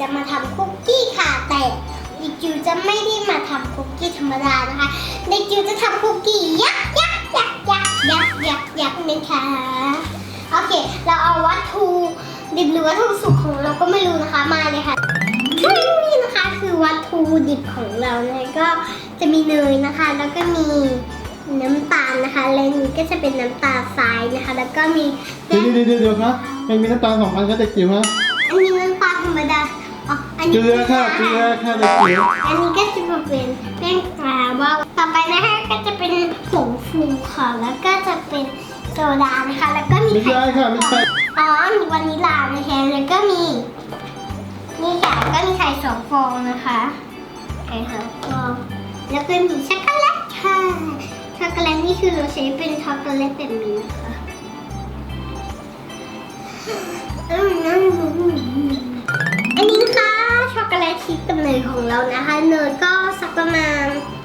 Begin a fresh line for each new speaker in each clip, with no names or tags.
จะมาทำคุกกี้ค่ะ แต่เด็กจิวจะไม่ได้มาทำคุกกี้ธรรมดานะคะเด็กจิวจะทำคุกกี้ยักษ์ยักษ์ยักษ์ยักษ์ยักษ์ยักษ์ยักษ์นะคะโอเค เราเอาวัตถุดิบหรือวัตถุสุกของเราก็ไม่รู้นะคะมาเลยค่ะนี่นะคะคือวัตถุดิบของเราเนี่ยก็จะมีเนยนะคะ แล้วก็มีน้ำตาลนะคะและนี่ก็จะเป็นน้ำตาลทรายนะคะ แล้วก็มี
เดี๋ยวเดี๋ยวเดี๋ยวเดี๋ยวครับมันมีน้ำตาลสองอันครับเกจิ๋วฮะ
อันนี้น้ำตาลธรรมดา อ๋ออันนี้
เกลือค่ะเกลือค่ะเด็กจิ๋ว
อันนี้ก็จะมาเป็นแป้งกราบว่าต่อไปนะคะก็จะเป็นผงฟูค่ะแล้วก็จะเป็นโซดานะคะ แล้วก็มี
ไม่
ไข่
ใช่ค่ะไม่ใช่
อ๋อมีวานิลลานะคะแล้วก็มีนี่ค่ะก็มีไข่สองฟองนะคะไข่สองฟองแล้วก็มีช็อกโกแลตค่ะช็อกโกแลตนี่คือเราใช้เป็นช็อกโกแลตแบบนี้นะคะ ยของเรานะคะเนยก็สักประมาณ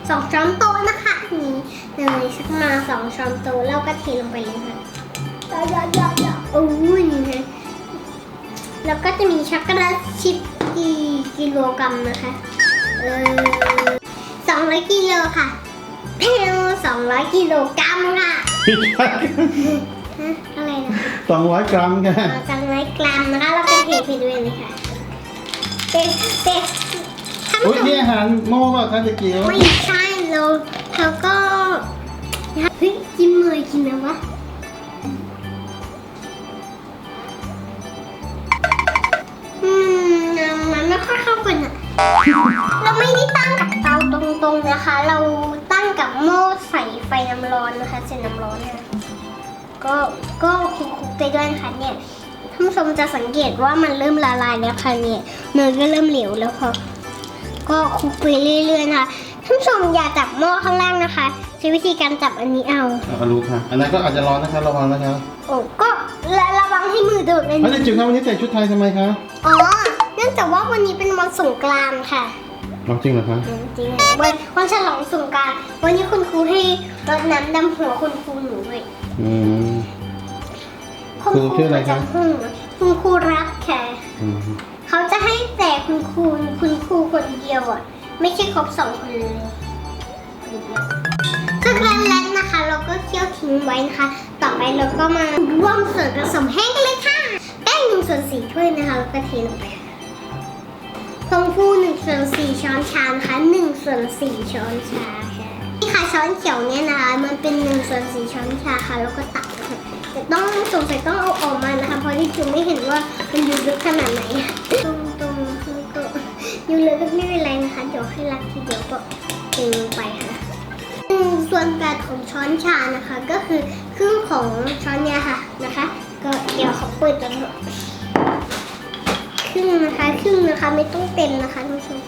สองช้อนโต๊ะนะคะนี่เนยสักประมาณสองช้อนโต๊ะแล้วก็เทลงไปเลยค่ะเยอะๆๆๆโอ้ยนี่นะแล้วก็จะมีช็อกโกแลตชิพกี่กิโลกรัมนะคะเออสองร้อยกิโลค่ะเพลสองร้อยกิโลกรัมค่ะ
ไม่ใช่
ฮะอะไรนะ
สองร้อยกรัมค่ะ
สองร้อยกรัมนะคะเราก็เทไปด้วยเลยค่ะเต็มเต็มท่าน
อุ้
ผู้
ย
ชม
นี่อาหารโม่ป่ะคะเด็กจิ๋ว
ไม่ใช่เราเขาก็เฮ้ยกินเลยกินนะวะอืมมันไม่ค่อยเข้ากันอะเราไม่ได้ตั้งกับเตาตรงๆนะคะ เราตั้งกับหม้อใส่ไฟน้ำร้อนนะคะเส้นน้ำร้อนเนี่ยก็ก็คลุกๆไปด้วยนะคะเนี่ยท่านผู้ชมจะสังเกตว่ามันเริ่มละลายแล้วค่ะเนี่ยเนยก็เริ่มเหลวแล้วค่ะ ก็คลุกไปเรื่อยๆนะคะท่านผู้ชมอย่าจับหม้อข้างล่างนะคะ ใช้วิธีการจับอันนี้เอา
อะรู้ค่ะ อันนั้นก็อาจจะร้อนนะคะระวังนะคะ
โอ้ก็และระวังให้มือโดดเลย
เอ้ยเด็กจิ๋วครับวันนี้ใส่ชุดไทยทำไมคะ
อ๋อ เนื่องจากว่าวันนี้เป็นวันสงกรานต์ค่ะ
ร้อนจริงเหรอคะ
จริงๆวันวันฉลองสงกราร วันนี้คุณครูให้รดน้ำดำหัวคุณครูหนูด้วย
อืม
คุณ
ครูชื่ออะไรครับ
ปจำห้องคุณครูรักค่ะ
อืม
เขาจะให้แต่คุณครูคุณครูคนเดียวอะ ไม่ใช่ครบสองคนเลยสักแล้วแล้วนะคะ เราก็เคี่ยวทิ้งไว้นะคะ ต่อไปเราก็มาร่วมส่วนผสมแห้งกันเลยค่ะ แป้งหนึ่งส่วนสี่ถ้วยนะคะแล้วก็เทลงไปผงฟูหนึ่งส่วนสี่ช้อนชานะคะหนึ่งส่วนสี่ช้อนชาค่ะนี่ค่ะช้อนเขียวเนี่ยนะคะมันเป็นหนึ่งส่วนสี่ช้อนชาค่ะแล้วก็ตัก ต่ต้องสงสัยต้องเอาออกมานะคะ เพราะที่จูไม่เห็นว่ามันอยู่ลึกขนาดไหนตรงตรงๆก็อยู่ลึกก็ไม่เป็นไรนะคะ เดี๋ยวให้รักทีเดียวก็เทลงไปค่ะหนึ่งส่วนแปดของช้อนชานะคะ ก็คือครึ่งของช้อนเนี่ยค่ะนะคะ ก็เดี๋ยวเขาเปิดกันเถอะครึ่งนะคะครึ่งนะคะไม่ต้องเต็มนะคะท่านผู้ชม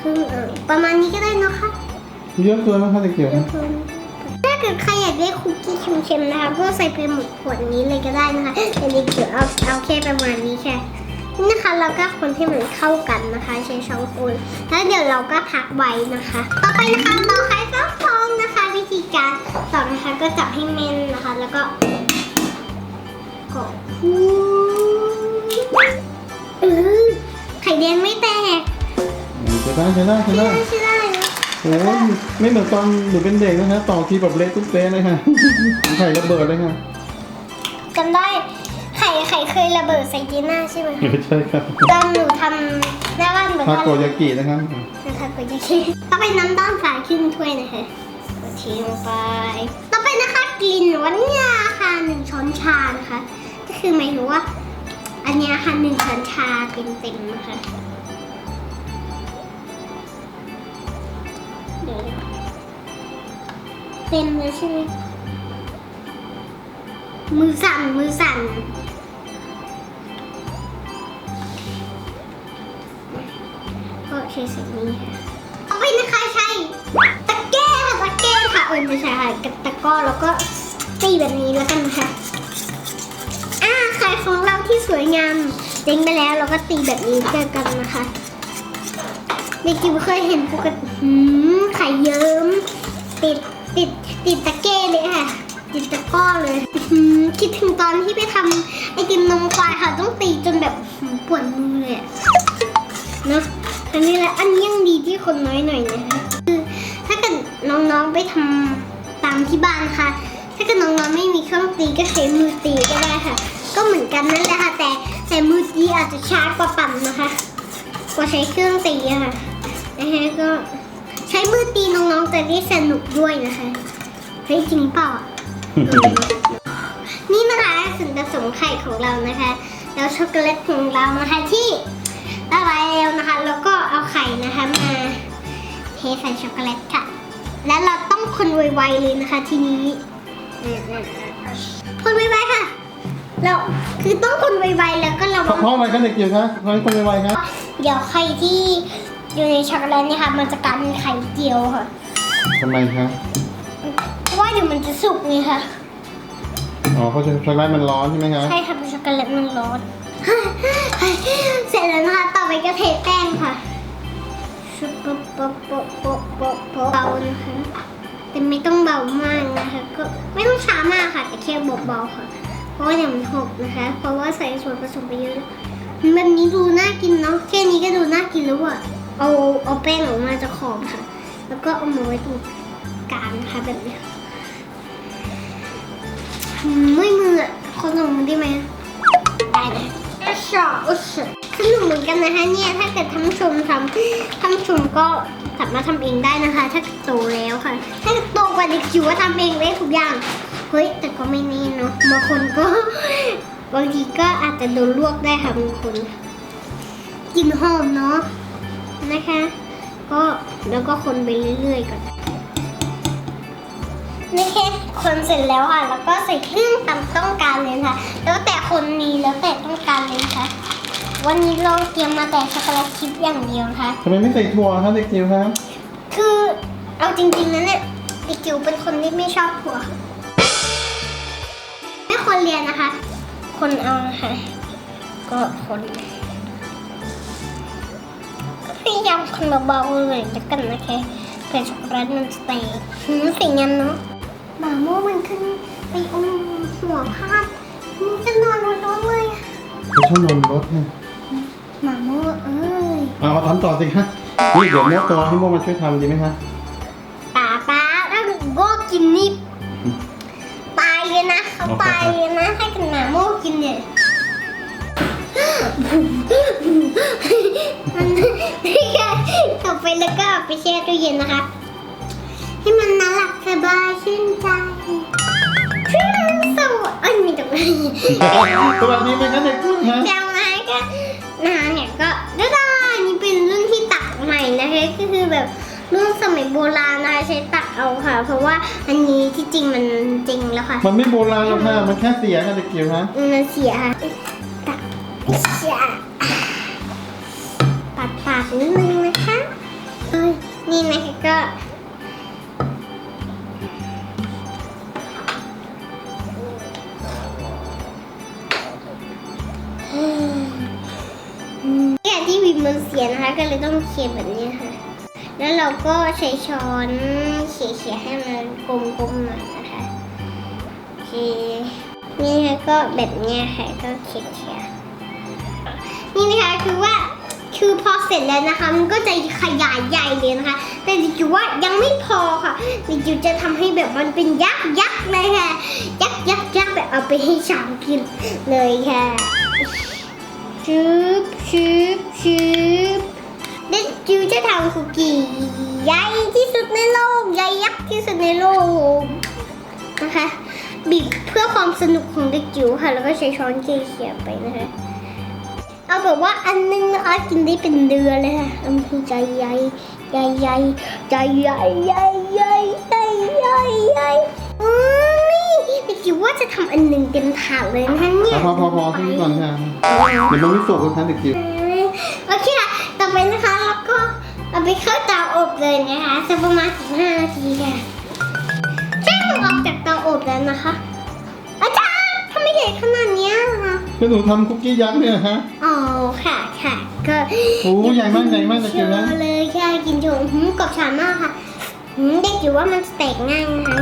ครึ่งเออประมาณนี้ก็ได้นะคะ
เยอะเกินไหมคะเด็กจิ๋ว
เดี๋ยวเพิ่มถ้า เกิดใครอยากได้คุกกี้เค็มๆนะคะก็ใส่ไปหมดขวดนี้เลยก็ได้นะคะแต่นี่เดี๋ยวเอาเอาแค่ประมาณนี้แค่นี่นะคะเราก็คนให้มันเข้ากันนะคะ ใช้ช้อนคนแล้วเดี๋ยวเราก็พักไว้นะคะ ต่อไปนะคะต่อไข่ฟักทองนะคะ วิธีการต่อนะคะก็จับให้แม่นนะคะ แล้วก็กดฟูเออไข่แดงไม่แตก
อืมใช้ได้ใช้ได้ใช้
ใช่
ได้
ได้ใช่ได้
โอ้ยไม่เหมือนตอนหนูเป็นเด็กนะคะต่อทีแบบเละตุ้มเป๊ะเลยค่ะไข่ระเบิดเลยค่ะ
จำได้ไข่ไข่เคยระเบิดใส่จีน่าใช่ไหม
ไม่ใช่ครับ
ตอนหนูทำหน้าบ้านแบบ
ทา
ว่า
โกยากินะคะ
นะคะก็จะคิดต่อไปน้ำด้านฝาขึ้นถ้วยนะคะกดทิ้งลงไป ต่อไปนะคะกลิ่นวานิลลาค่ะหนึ่งช้อนชานะคะ ก็คือหมายถึงว่า อันเนี้ยค่ะหนึ่งช้อนชาเต็มๆนะคะ เต็มเลยใช่ไหมมือสั่น มือสั่น ก็ใช้สีนี้ค่ะเอาไปนะคะใช้ตะแกรงค่ะตะแกรงค่ะเออไม่ใช่ค่ะกับตะก้อแล้วก็ตีแบบนี้แล้วกันนะคะอ่าไข่ของเราที่สวยงามเด้งไปแล้วเราก็ตีแบบนี้เจอกันนะคะเด็กจิ๋วเคยเห็นปกติ หืมไข่เยิ้มติดติดติดตะแกรงเลยค่ะ ติดตะก้อเลยคิดถึงตอนที่ไปทำไอติมนมควายค่ะต้องตีจนแบบปวดมือเลยเนาะอันนี้แหละอันนี้ยังดีที่คนน้อยหน่อยนะคะคือถ้าเกิดน้องๆไปทำตามที่บ้านค่ะ ถ้าเกิดน้องๆไม่มีเครื่องตีก็ใช้มือตีก็ได้ค่ะ ก็เหมือนกันนั่นแหละค่ะ แต่แต่มือตีอาจจะช้ากว่าปั่นนะคะ กว่าใช้เครื่องตีค่ะนะคะก็ ช้มือตีน้องๆจะได้สนุกด้วยนะคะเฮ้ยจริงเปล่าอะนี่นะคะส่วนผสมไข่ของเรานะคะ แล้วช็อกโกแลตของเรานะคะที่ละลายแล้วนะคะ แล้วก็เอาไข่นะคะมาเทใส่ช็อกโกแลตค่ะ แล้วเราต้องคนไวๆเลยนะคะทีนี้คนไวๆค่ะ เราคือต้องคนไวๆแล้วก็เรา
เพราะเพราะอะไรคะเด็กจิ๋วคะเพราะอะไรคนไวๆคะ
เดี๋ยวไข่ที่ อยู่ในช็อกโกแลตเนี่ยค่ะ มันจะกลายเป็นไข่เจียวค่ะ
ทำไมคะ
เพราะว่าเดี๋ยวมันจะสุกนี่ค่ะ
อ๋อเพราะช็อกโกแลตมันร้อนใช่ไหมคะ
ใช่ค่ะเพราะช็อกโกแลตมันร้อน เสร็จแล้วนะคะ ต่อไปก็เทแป้งค่ะชุบโปะโปะโปะโปะโปะโปะเบานะคะ แต่ไม่ต้องเบามากนะคะ ก็ไม่ต้องช้ามากค่ะ แต่แค่เบาๆค่ะ เพราะว่าเดี๋ยวมันหกนะคะ เพราะว่าใส่ส่วนผสมไปเยอะแบบนี้ดูน่ากินเนาะ แค่นี้ก็ดูน่ากินแล้วอะ เอาเอาแป้งออกมาจากขอบค่ะ แล้วก็เอามาไว้ตรงกลางนะคะแบบนี้อืมไม่มืออะคนลงมือได้ไหมได้เลยอุชาอุชาสนุกเหมือนกันนะคะเนี่ยถ้าเกิดท่านผู้ชมทำท่านผู้ชมก็สามารถทำเองได้นะคะ ถ้าเกิดโตแล้วค่ะ ถ้าเกิดโตกว่าเด็กจิ๋วก็ทำเองได้ทุกอย่างเฮ้ยแต่ก็ไม่แน่เนาะบางคนก็บางทีก็อาจจะโดนลวกได้ค่ะบางคนกลินหอมเนาะ นะคะ ก็แล้วก็คนไปเรื่อยๆก่อนนี่แค่คนเสร็จแล้วค่ะ แล้วก็ใส่เครื่องตามต้องการเลยนะคะแล้วแต่คนนี้แล้วแต่ต้องการเลยนะคะวันนี้เราเตรียมมาแต่ช็อกโกแลตชิพอย่างเดียวนะคะ
ทำไมไม่ใส่ถั่วคะเด็กจิ๋วคะ
คือเอาจริงๆนะเนี่ยเด็กจิ๋วเป็นคนที่ไม่ชอบถั่วไม่ควรเรียนนะคะ คนเอานะคะ ก็คนก็ พยายามคนเบาๆเลยแล้วกันนะคะเผื่อช็อกโกแลตมันจะแตกหืมสิ่งนั้นเนาะหมาโม่มันขึ้นไปอมหัวพาดมันจะนอนบนรถเลยอะ
ไปชอบนอนรถเนี่ย
หมาโม่เอ้ย
เอาทำต่อสิคะนี่เดี๋ยวโมโตให้โมมาช่วยทำดีไหมคะ
แล้วก็เอาไปแช่ตู้เย็นนะคะให้มันน่ารักสบายชื่นใจชื่นสวเอ้ยมีตรงไหน
สวัสดีไหมคะเด็กจิ๋วคะ
แซวนะก็นาเนี่ยก็ได้ได้นี่เป็นรุ่นที่ตักใหม่นะคะก็คือแบบรุ่นสมัยโบราณนะคะใช้ตักเอาค่ะ เพราะว่าอันนี้ที่จริงมันจริงแล้วค่ะ
มันไม่โบราณหรอกค่ะมันแค่เสียค่ะเด็กจิ๋วคะ
มันเสียค่ะตักเสียปัดปากนิดนึงนะคะเอ้ยนี่นะคะก็เนี่ยที่วิมมันเสียนะคะ ก็เลยต้องเขียแบบนี้ค่ะ แล้วเราก็ใช้ช้อนเขี่ยๆให้มันกลมๆหน่อยนะคะโอเคนี่ค่ะก็แบบนี้ค่ะก็เขี่ยๆนี่นะคะคือว่า คือพอเสร็จแล้วนะคะ มันก็จะขยายใหญ่เลยนะคะ แต่ดิจิวว่ายังไม่พอค่ะดิจิวจะทำให้แบบมันเป็นยักษ์ยักษ์เลยค่ะ ยักษ์ยักษ์ยักษ์แบบเอาไปให้ช้างกินเลยค่ะชืบชืบชืบเด็กจิ๋วจะทำคุกกี้ใหญ่ที่สุดในโลกใหญ่ยักษ์ที่สุดในโลกนะคะบีบเพื่อความสนุกของเด็กจิ๋วค่ะ แล้วก็ใช้ช้อนเขี่ยไปนะคะ เอาแบบว่าอันนึงนะคะกินได้เป็นเดือนเลยค่ะอันคือใจใหญ่ใหญ่ใหญ่ใจใหญ่ใหญ่ใหญ่ใหญ่ใหญ่ใหญ่อืมนี่เด็กจิ๋วว่าจะทำอันหนึ่งเต็มถาดเลยนะคะเนี่ย
พอพอพอที่นี่ก่อนค่ะเดี๋ยวมันไม่สุกนะคะเด็กจิ๋ว
โอเคค่ะต่อไปนะคะแล้วก็เอาไปเข้าเตาอบเลยนะคะสักประมาณ15นาทีค่ะแค่ออกจากเตาอบแล้วนะคะ
แล้วหนูทำคุกกี้ยักษ์เนี่ยเหรอฮะ
อ๋อค่ะค่ะก็
โอ้ใหญ่มากใหญ่มากนะ
โช
จิ๋วนะ
ว์เลยค่ะกินโชว์หืมกรอบชามากค่ะหืมเด็กอยู่ว่ามันจะแตกง่ายนะคะ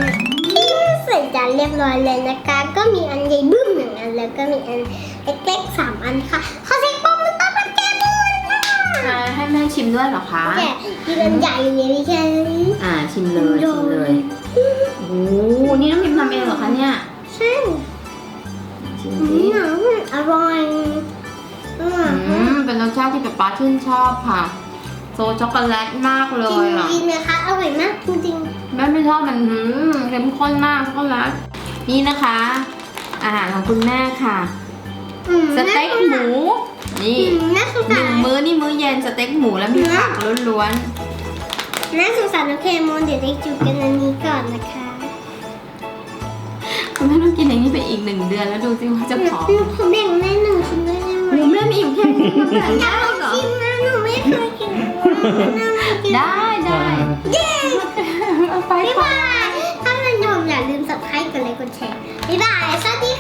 กินเสร็จจานเรียบร้อยเลยนะคะ ก็มีอันใหญ่บึ้มหนึ่งอันแล้วก็มีอันเล็กๆสามอันค่ะขอเสียงปรบมือต้อนรับแกมูนค่ะ
ค่ะให้ให้แม่ชิมด้วยเหรอคะ
แต่กินอันใหญ่เลยนี่แค่นี้
อ่าชิมเลยชิมเลยาติที่ป๊าป๊าชื่นชอบค่ะ โซช็อกโกแลตมากเล
กิน
ยอะ
กินนะคะอร่อยมากจริง
แม่ไม่ชอบมันหืมเข้มข้นมากช็อกโกแลตนี่นะคะ อาหารของคุณแม่ค่ะ
ๆอืม
สเต็กหมู นี่
อืมน่าสง
ห
สา
นึ่ง
ร
มื้อนี่มื้อเย็นสเต็กหมูแล้วมีผักล้วน
น่าสงสารน้องเคมอนเดี๋ยวได้จุดกันอันนี้ก่อนนะคะ
ๆคุณแม่ต้องกินอย่างนี้ไปอีกหนึ่งเดือนแล้วดูสิว่าจะผอม
หนูขอแบ่งแม่หนึ่งชิ้นด้วยได้ไหม
หนูแม่มีอยู่แค่นี้มาแบ่ง
อยา
ได้
ก
เหรอ
ชิมนะหนูไม่เคยกินน่ามากิน
ได้ได้
เย้
เอาไป
บ๊าย
ค่ะ
บายถ้าท่านผู้ชมอย่าลืมสับสไครต์กดไลค์กดแชร์บ๊ายบายสวัสดี